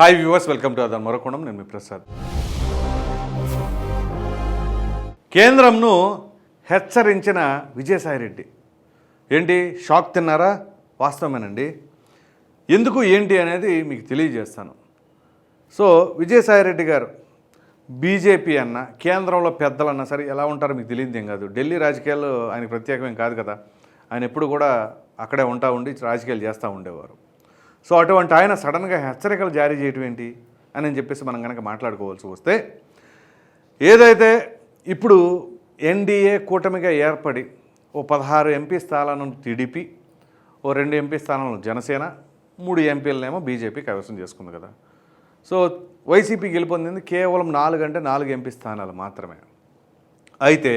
Hi viewers welcome to other మరొకోణం నేను మీ ప్రసాద్ కేంద్రంను హెచ్చరించిన విజయసాయిరెడ్డి ఏంటి? షాక్ తిన్నారా? వాస్తవమేనండి. ఎందుకు ఏంటి అనేది మీకు తెలియజేస్తాను. సో విజయసాయిరెడ్డి గారు బీజేపీ అన్న కేంద్రంలో పెద్దలన్నా సరే ఎలా ఉంటారో మీకు తెలియదు ఏం కాదు. ఢిల్లీ రాజకీయాలు ఆయన ప్రత్యేకమేం కాదు కదా. ఆయన ఎప్పుడు కూడా అక్కడే ఉంటా ఉండి రాజకీయాలు చేస్తూ ఉండేవారు. సో అటువంటి ఆయన సడన్గా హెచ్చరికలు జారీ చేయటం ఏంటి అని చెప్పేసి మనం కనుక మాట్లాడుకోవాల్సి వస్తే ఏదైతే ఇప్పుడు ఎన్డీఏ కూటమిగా ఏర్పడి ఓ పదహారు ఎంపీ స్థానాలను టీడీపీ ఓ రెండు ఎంపీ స్థానాలను జనసేన మూడు ఎంపీలనేమో బీజేపీ కైవసం చేసుకుంది కదా. సో వైసీపీ గెలుపొందింది కేవలం నాలుగు అంటే నాలుగు ఎంపీ స్థానాలు మాత్రమే. అయితే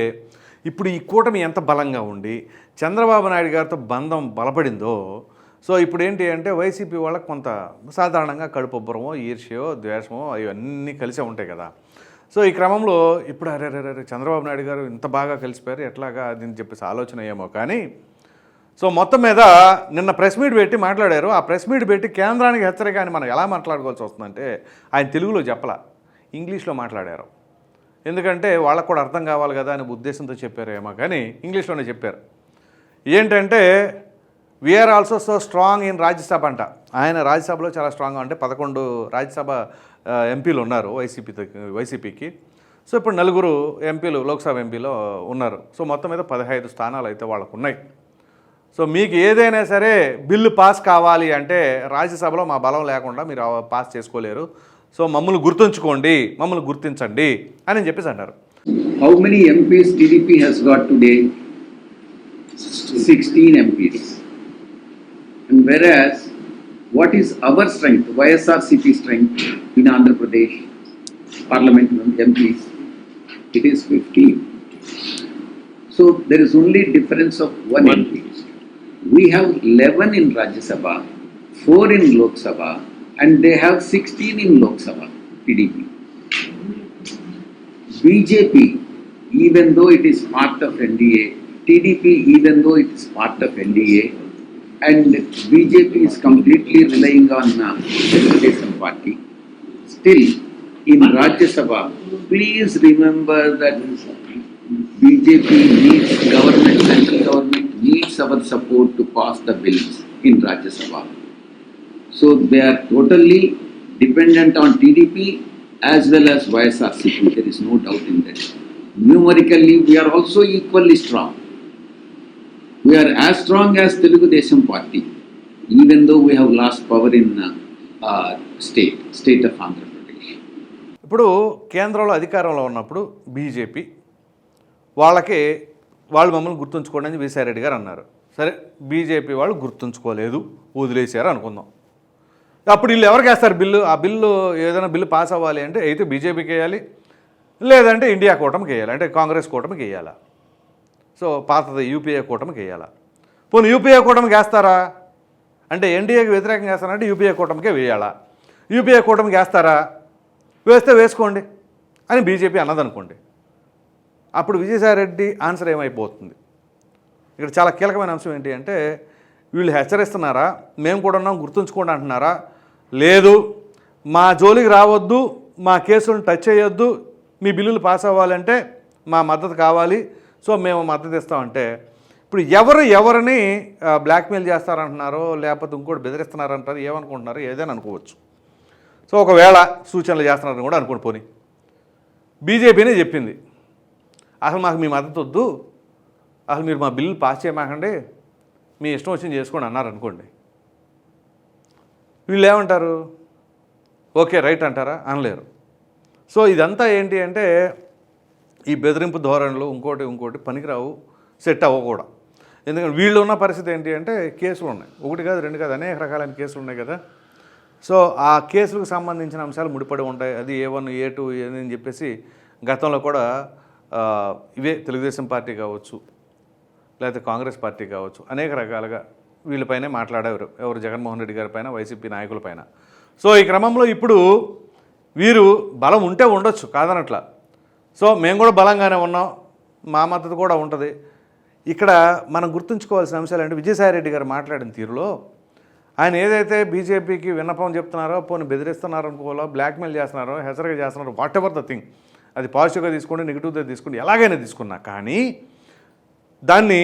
ఇప్పుడు ఈ కూటమి ఎంత బలంగా ఉండి చంద్రబాబు నాయుడు గారితో బంధం బలపడిందో సో ఇప్పుడు ఏంటి అంటే వైసీపీ వాళ్ళకి కొంత సాధారణంగా కడుపుబ్బరమో ఈర్ష్యో ద్వేషమో ఇవన్నీ కలిసే ఉంటాయి కదా. సో ఈ క్రమంలో ఇప్పుడు అరే అరే అరే చంద్రబాబు నాయుడు గారు ఇంత బాగా కలిసిపోయారు ఎట్లాగా దీన్ని అని చెప్పేసి ఆలోచన ఏమో కానీ సో మొత్తం మీద నిన్న ప్రెస్ మీట్ పెట్టి మాట్లాడారు. ఆ ప్రెస్ మీట్ పెట్టి కేంద్రానికి హెచ్చరిక అని మనం ఎలా మాట్లాడుకోవాల్సి వస్తుందంటే ఆయన తెలుగులో చెప్పలా ఇంగ్లీష్లో మాట్లాడారు. ఎందుకంటే వాళ్ళకు కూడా అర్థం కావాలి కదా అనే ఉద్దేశంతో చెప్పారు ఏమో కానీ ఇంగ్లీష్లోనే చెప్పారు. ఏంటంటే we are also so strong in Rajya Sabha అంట. ఆయన రాజ్యసభలో చాలా స్ట్రాంగ్గా అంటే పదకొండు రాజ్యసభ ఎంపీలు ఉన్నారు వైసీపీ వైసీపీకి సో ఇప్పుడు నలుగురు ఎంపీలు లోక్సభ ఎంపీలో ఉన్నారు. సో మొత్తం మీద పదహైదు స్థానాలు అయితే వాళ్ళకు ఉన్నాయి సో మీకు ఏదైనా సరే బిల్లు పాస్ కావాలి అంటే రాజ్యసభలో మా బలం లేకుండా మీరు పాస్ చేసుకోలేరు. సో మమ్మల్ని గుర్తుంచుకోండి మమ్మల్ని గుర్తించండి అని చెప్పేసి అన్నారు. How many MPs TDP has got today? 16 MPs. And whereas, what is our strength, YSRCP strength in Andhra Pradesh, Parliament MPs? It is 15. So there is only difference of one MP. We have 11 in Rajya Sabha, 4 in Lok Sabha, and they have 16 in Lok Sabha, TDP. BJP, even though it is part of NDA, TDP, even though it is part of NDA, and BJP is completely relying on uh, the Janata Party. Still, in Rajya Sabha, please remember that BJP needs government, central government needs our support to pass the bills in Rajya Sabha. So they are totally dependent on TDP as well as YSRCP. There is no doubt in that. Numerically, we are also equally strong. We are as strong as Telugu Desam party, even though we have lost power state uh, uh, ఇప్పుడు కేంద్రంలో అధికారంలో ఉన్నప్పుడు BJP వాళ్ళకి వాళ్ళు మమ్మల్ని గుర్తుంచుకోండి అని విశారెడ్డి గారు అన్నారు. సరే బీజేపీ వాళ్ళు గుర్తుంచుకోలేదు వదిలేశారు అనుకుందాం. అప్పుడు వీళ్ళు ఎవరికి వేస్తారు బిల్లు? ఆ బిల్లు ఏదైనా బిల్లు పాస్ అవ్వాలి అంటే అయితే బీజేపీకి వేయాలి లేదంటే ఇండియా కూటమికి వేయాలి అంటే కాంగ్రెస్ కూటమికి వేయాలా? సో పాతది యూపీఏ కూటమికి వేయాలా? పోనీ యూపీఏ కూటమికి వేస్తారా? అంటే ఎన్డీఏకి వ్యతిరేకంగా వేస్తారంటే యూపీఏ కూటమికే వేయాలా? యూపీఏ కూటమికి వేస్తారా? వేస్తే వేసుకోండి అని బీజేపీ అన్నదనుకోండి. అప్పుడు విజయసాయిరెడ్డి ఆన్సర్ ఏమైపోతుంది? ఇక్కడ చాలా కీలకమైన అంశం ఏంటి అంటే వీళ్ళు హెచ్చరిస్తున్నారా? మేము కూడా ఉన్నాం గుర్తుంచుకోండి అంటున్నారా? లేదు. మా జోలికి రావద్దు మా కేసులను టచ్ చేయొద్దు మీ బిల్లులు పాస్ అవ్వాలంటే మా మద్దతు కావాలి సో మేము మద్దతు ఇస్తామంటే ఇప్పుడు ఎవరు ఎవరిని బ్లాక్మెయిల్ చేస్తారంటున్నారో లేకపోతే ఇంకోటి బెదిరిస్తున్నారంటారు ఏమనుకుంటున్నారో ఏదైనా అనుకోవచ్చు. సో ఒకవేళ సూచనలు చేస్తున్నారని కూడా అనుకోండి పోనీ. బీజేపీనే చెప్పింది అసలు మాకు మీ మద్దతు వద్దు అసలు మీరు మా బిల్లు పాస్ చేయమాకండి మీ ఇష్టం వచ్చింది చేసుకోండి అన్నారు అనుకోండి. వీళ్ళు ఏమంటారు? ఓకే రైట్ అంటారా? అనలేరు. సో ఇదంతా ఏంటి అంటే ఈ బెదిరింపు ధోరణిలో ఇంకోటి ఇంకోటి పనికిరావు సెట్ అవ్వకూడదు కూడా ఎందుకంటే వీళ్ళు ఉన్న పరిస్థితి ఏంటి అంటే కేసులు ఉన్నాయి. ఒకటి కాదు రెండు కాదు అనేక రకాలైన కేసులు ఉన్నాయి కదా. సో ఆ కేసులకు సంబంధించిన అంశాలు ముడిపడి ఉంటాయి. అది ఏ వన్ ఏ టూ అని చెప్పేసి గతంలో కూడా ఇవే తెలుగుదేశం పార్టీ కావచ్చు లేకపోతే కాంగ్రెస్ పార్టీ కావచ్చు అనేక రకాలుగా వీళ్ళపైనే మాట్లాడేవారు. ఎవరు? జగన్మోహన్ రెడ్డి గారి పైన వైసీపీ నాయకులపైన సో ఈ క్రమంలో ఇప్పుడు వీరు బలం ఉంటే ఉండొచ్చు కాదనట్ల. సో మేము కూడా బలంగానే ఉన్నాం. మా మద్దతు కూడా ఉంటుంది. ఇక్కడ మనం గుర్తుంచుకోవాల్సిన అంశాలు అంటే విజయసాయిరెడ్డి గారు మాట్లాడిన తీరులో ఆయన ఏదైతే బీజేపీకి విన్నపం చెప్తున్నారో పోనీ బెదిరిస్తున్నారో అనుకోవాలో బ్లాక్మెయిల్ చేస్తున్నారో హెచ్చరిక చేస్తున్నారో వాట్ ఎవర్ ద థింగ్ అది పాజిటివ్గా తీసుకోండి నెగిటివ్గా తీసుకోండి ఎలాగైనా తీసుకున్నా కానీ దాన్ని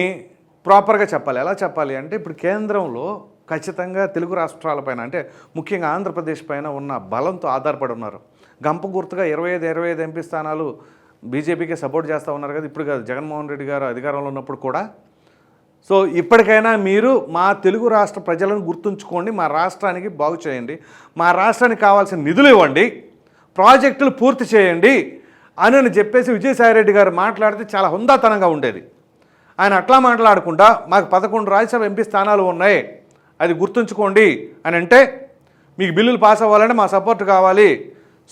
ప్రాపర్గా చెప్పాలి. ఎలా చెప్పాలి అంటే ఇప్పుడు కేంద్రంలో ఖచ్చితంగా తెలుగు రాష్ట్రాలపైన అంటే ముఖ్యంగా ఆంధ్రప్రదేశ్ పైన ఉన్న బలంతో ఆధారపడి ఉన్నారు. గంప గుర్తుగా ఇరవై ఐదు ఇరవై ఐదు ఎంపీ స్థానాలు బీజేపీకి సపోర్ట్ చేస్తూ ఉన్నారు కదా ఇప్పుడు కాదు. జగన్మోహన్ రెడ్డి గారు అధికారంలో ఉన్నప్పుడు కూడా. సో ఇప్పటికైనా మీరు మా తెలుగు రాష్ట్ర ప్రజలను గుర్తుంచుకోండి మా రాష్ట్రానికి బాగు చేయండి మా రాష్ట్రానికి కావాల్సిన నిధులు ఇవ్వండి ప్రాజెక్టులు పూర్తి చేయండి అని అని చెప్పేసి విజయసాయిరెడ్డి గారు మాట్లాడితే చాలా హుందాతనంగా ఉండేది. ఆయన అట్లా మాట్లాడకుండా మాకు పదకొండు రాజ్యసభ ఎంపీ స్థానాలు ఉన్నాయి అది గుర్తుంచుకోండి అని అంటే మీకు బిల్లులు పాస్ అవ్వాలంటే మా సపోర్ట్ కావాలి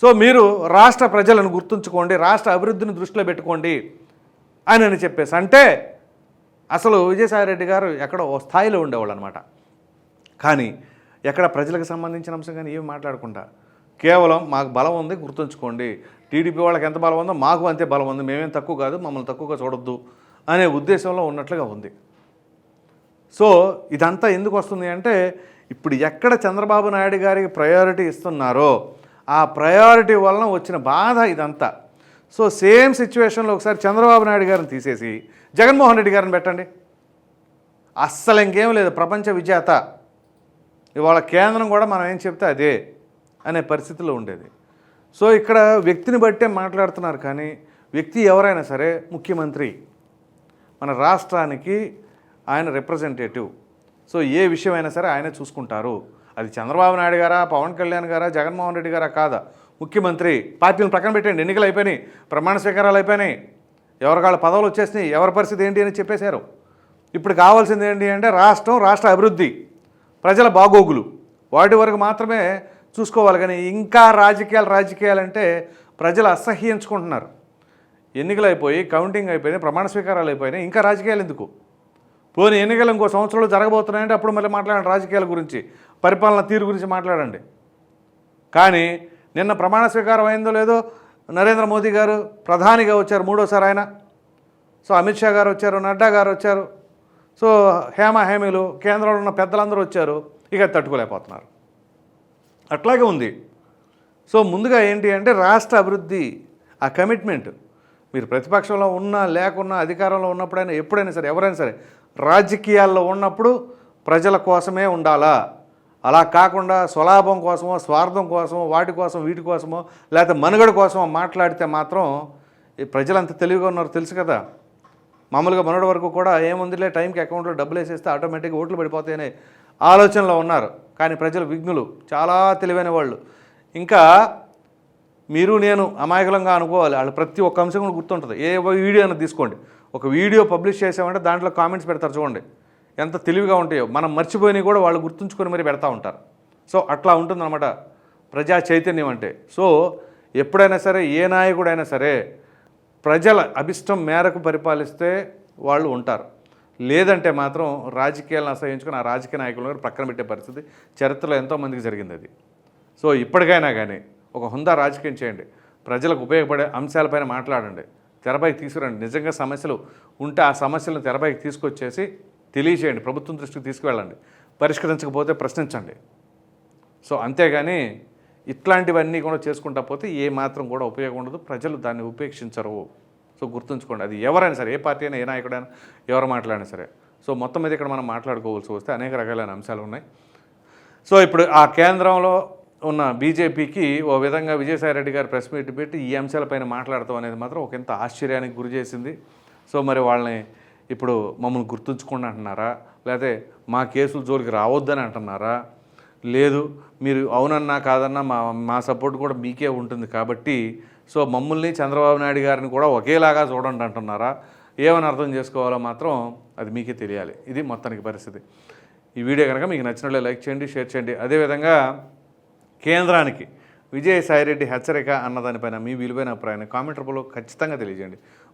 సో మీరు రాష్ట్ర ప్రజలను గుర్తుంచుకోండి రాష్ట్ర అభివృద్ధిని దృష్టిలో పెట్టుకోండి అని అని చెప్పేసి అంటే అసలు విజయసాయిరెడ్డి గారు ఎక్కడో ఓ స్థాయిలో ఉండేవాళ్ళు అనమాట కానీ ఎక్కడ ప్రజలకు సంబంధించిన అంశం కానీ ఏమి మాట్లాడకుండా కేవలం మాకు బలం ఉంది గుర్తుంచుకోండి. టీడీపీ వాళ్ళకి ఎంత బలం ఉందో మాకు అంతే బలం ఉంది. మేమేం తక్కువ కాదు మమ్మల్ని తక్కువగా చూడొద్దు అనే ఉద్దేశంలో ఉన్నట్లుగా ఉంది. సో ఇదంతా ఎందుకు వస్తుంది అంటే ఇప్పుడు ఎక్కడ చంద్రబాబు నాయుడు గారికి ప్రయారిటీ ఇస్తున్నారో ఆ ప్రయారిటీ వలన వచ్చిన బాధ ఇదంతా. సో సేమ్ సిచ్యువేషన్లో ఒకసారి చంద్రబాబు నాయుడు గారిని తీసేసి జగన్మోహన్ రెడ్డి గారిని పెట్టండి. అస్సలు ఇంకేం లేదు ప్రపంచ విజేత. ఇవాళ కేంద్రం కూడా మనం ఏం చెప్తే అదే అనే పరిస్థితిలో ఉండేది. సో ఇక్కడ వ్యక్తిని బట్టే మాట్లాడుతున్నారు కానీ వ్యక్తి ఎవరైనా సరే ముఖ్యమంత్రి. మన రాష్ట్రానికి ఆయన రిప్రజెంటేటివ్ సో ఏ విషయమైనా సరే ఆయనే చూసుకుంటారు. అది చంద్రబాబు నాయుడు గారా పవన్ కళ్యాణ్ గారా జగన్మోహన్ రెడ్డి గారా కాదా? ముఖ్యమంత్రి పార్టీలను ప్రక్కన పెట్టండి ఎన్నికలు అయిపోయినాయి ప్రమాణ స్వీకారాలు అయిపోయినాయి. ఎవరి కాళ్ళ పదవులు వచ్చేసినాయి ఎవరి పరిస్థితి ఏంటి అని చెప్పేశారు. ఇప్పుడు కావాల్సింది ఏంటి అంటే రాష్ట్రం రాష్ట్ర అభివృద్ధి ప్రజల బాగోగులు. వాటి వరకు మాత్రమే చూసుకోవాలి కానీ ఇంకా రాజకీయాలు రాజకీయాలు అంటే ప్రజలు అసహ్యించుకుంటున్నారు. ఎన్నికలు అయిపోయి కౌంటింగ్ అయిపోయినాయి ప్రమాణ స్వీకారాలు అయిపోయినాయి ఇంకా రాజకీయాలు ఎందుకు? పోనీ ఎన్నికలు ఇంకో సంవత్సరంలో జరగబోతున్నాయంటే అప్పుడు మళ్ళీ మాట్లాడండి రాజకీయాల గురించి. పరిపాలన తీరు గురించి మాట్లాడండి. కానీ నిన్న ప్రమాణ స్వీకారం అయిందో లేదో నరేంద్ర మోదీ గారు ప్రధానిగా వచ్చారు మూడోసారి ఆయన. సో అమిత్ షా గారు వచ్చారు నడ్డా గారు వచ్చారు. సో హేమ హేమీలు కేంద్రంలో ఉన్న పెద్దలందరూ వచ్చారు. ఇక తట్టుకోలేకపోతున్నారు. అట్లాగే ఉంది. సో ముందుగా ఏంటి అంటే రాష్ట్ర అభివృద్ధి ఆ కమిట్మెంట్. మీరు ప్రతిపక్షంలో ఉన్నా లేకున్నా అధికారంలో ఉన్నప్పుడైనా ఎప్పుడైనా సరే ఎవరైనా సరే రాజకీయాల్లో ఉన్నప్పుడు ప్రజల కోసమే ఉండాలా? అలా కాకుండా స్వలాభం కోసమో స్వార్థం కోసమో వాటి కోసం వీటి కోసమో లేకపోతే మనుగడ కోసమో మాట్లాడితే మాత్రం ఈ ప్రజలు అంత తెలివిగా ఉన్నారు తెలుసు కదా. మామూలుగా మొన్నటి వరకు కూడా ఏముందిలే టైంకి అకౌంట్లో డబ్బులు వేసేస్తే ఆటోమేటిక్గా ఓట్లు పడిపోతాయనే ఆలోచనలో ఉన్నారు. కానీ ప్రజలు విఘ్నులు చాలా తెలివైన వాళ్ళు. ఇంకా మీరు నేను అమాయకులంగా అనుకోవాలి. వాళ్ళు ప్రతి ఒక్క అంశం కూడా గుర్తుంటుంది. ఏ వీడియో అయినా తీసుకోండి. ఒక వీడియో పబ్లిష్ చేసామంటే దాంట్లో కామెంట్స్ పెడతారు చూడండి. ఎంత తెలివిగా ఉంటాయో. మనం మర్చిపోయినవి కూడా వాళ్ళు గుర్తుంచుకొని మరి పెడతా ఉంటారు. సో అట్లా ఉంటుందన్నమాట ప్రజా చైతన్యం అంటే. సో ఎప్పుడైనా సరే ఏ నాయకుడైనా సరే ప్రజల అభిష్టం మేరకు పరిపాలిస్తే వాళ్ళు ఉంటారు. లేదంటే మాత్రం రాజకీయాలను అసహించుకుని ఆ రాజకీయ నాయకులను ప్రక్కన పెట్టే పరిస్థితి చరిత్రలో ఎంతోమందికి జరిగింది అది. సో ఇప్పటికైనా కానీ ఒక హుందా రాజకీయం చేయండి. ప్రజలకు ఉపయోగపడే అంశాలపైన మాట్లాడండి. తెరపైకి తీసుకురండి. నిజంగా సమస్యలు ఉంటే ఆ సమస్యలను తెరపైకి తీసుకొచ్చేసి తెలియచేయండి ప్రభుత్వం దృష్టికి తీసుకువెళ్ళండి. పరిష్కరించకపోతే ప్రశ్నించండి. సో అంతేగాని ఇట్లాంటివన్నీ కూడా చేసుకుంటా పోతే ఏ మాత్రం కూడా ఉపయోగం ఉండదు ప్రజలు దాన్ని ఉపేక్షించరు. సో గుర్తుంచుకోండి అది ఎవరైనా సరే ఏ పార్టీ అయినా ఏ నాయకుడైనా ఎవరు మాట్లాడినా సరే. సో మొత్తం మీద ఇక్కడ మనం మాట్లాడుకోవాల్సి వస్తే అనేక రకాలైన అంశాలు ఉన్నాయి. సో ఇప్పుడు ఆ కేంద్రంలో ఉన్న బీజేపీకి ఓ విధంగా విజయసాయిరెడ్డి గారు ప్రెస్ మీట్ పెట్టి ఈ అంశాలపైన మాట్లాడతాం అనేది మాత్రం ఒక ఇంత ఆశ్చర్యానికి గురి చేసింది. సో మరి వాళ్ళని ఇప్పుడు మమ్మల్ని గుర్తుంచుకోండి అంటున్నారా? లేకపోతే మా కేసులు జోలికి రావద్దని అంటున్నారా? లేదు మీరు అవునన్నా కాదన్నా మా మా సపోర్ట్ కూడా మీకే ఉంటుంది కాబట్టి సో మమ్మల్ని చంద్రబాబు నాయుడు గారిని కూడా ఒకేలాగా చూడండి అంటున్నారా? ఏమని అర్థం చేసుకోవాలో మాత్రం అది మీకే తెలియాలి. ఇది మొత్తానికి పరిస్థితి. ఈ వీడియో కనుక మీకు నచ్చినట్లే లైక్ చేయండి షేర్ చేయండి. అదేవిధంగా కేంద్రానికి విజయసాయిరెడ్డి హెచ్చరిక అన్నదానిపైన మీ విలువైన అభిప్రాయాన్ని కామెంట్ రూపంలో ఖచ్చితంగా తెలియజేయండి.